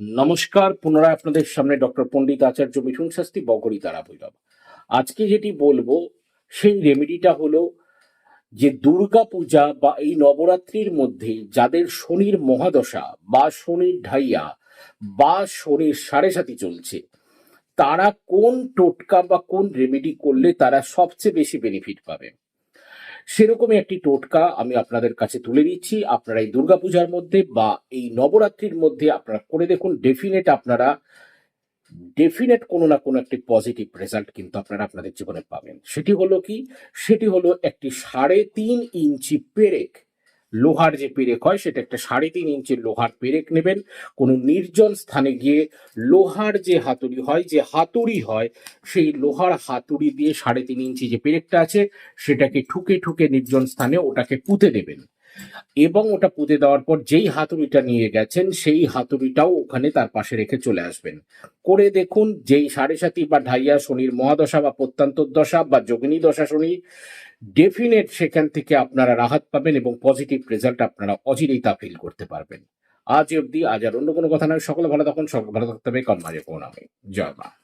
নমস্কার, পুনরায় আপনাদের সামনে ডক্টর পণ্ডিত আচার্য মিঠুন শাস্তি বগরি তারা ভৈরব। আজকে যেটি বলব, সেই রেমেডিটা হলো যে দুর্গা পূজা বা এই নবরাত্রির মধ্যে যাদের শনির মহাদশা বা শনির ঢাইয়া বা শনির সাড়ে সাথী চলছে, তারা কোন টোটকা বা কোন রেমেডি করলে তারা সবচেয়ে বেশি বেনিফিট পাবে? সেরকমই একটি টোটকা আমি আপনাদের কাছে তুলে দিচ্ছি আপনারা এই দুর্গাপূজার মধ্যে বা এই নবরাত্রির মধ্যে আপনারা করে দেখুন ডেফিনেট আপনারা ডেফিনেট কোনো না কোনো একটি পজিটিভ রেজাল্ট কিন্তু আপনারা আপনাদের জীবনে পাবেন। সেটি হলো কি? সেটি হলো একটি সাড়ে তিন ইঞ্চি পেরেক লোহার যে পেরেক হয়, সেটা একটা সাড়ে তিন ইঞ্চি লোহার পেরেক নেবেন। কোনো নির্জন স্থানে গিয়ে লোহার যে হাতুড়ি হয়, যে হাতুড়ি হয়, সেই লোহার হাতুড়ি দিয়ে সাড়ে তিন ইঞ্চি যে পেরেকটা আছে, সেটাকে ঠুকে ঠুকে নির্জন স্থানে ওটাকে পুঁতে দেবেন। এবং ওটা পুঁতে দেওয়ার পর যেই হাতুড়িটা নিয়ে গেছেন, সেই হাতুড়িটাও ওখানে তার পাশে রেখে চলে আসবেন। করে দেখুন, যেই সাড়ে সাতি বা ঢাইয়া শনির মহাদশা বা প্রত্যন্তর দশা বা যোগিনী দশা শনি ডেফিনেট সেখান থেকে আপনারা রাহাত পাবেন এবং পজিটিভ রেজাল্ট আপনারা অচিরেই তা ফিল করতে পারবেন। আজ অব্দি আজ আর অন্য কোনো কথা নয়। সকলে ভালো থাকুন, সকলে ভালো থাকতে হবে। কর্মাজে প্রণামে জয় মা।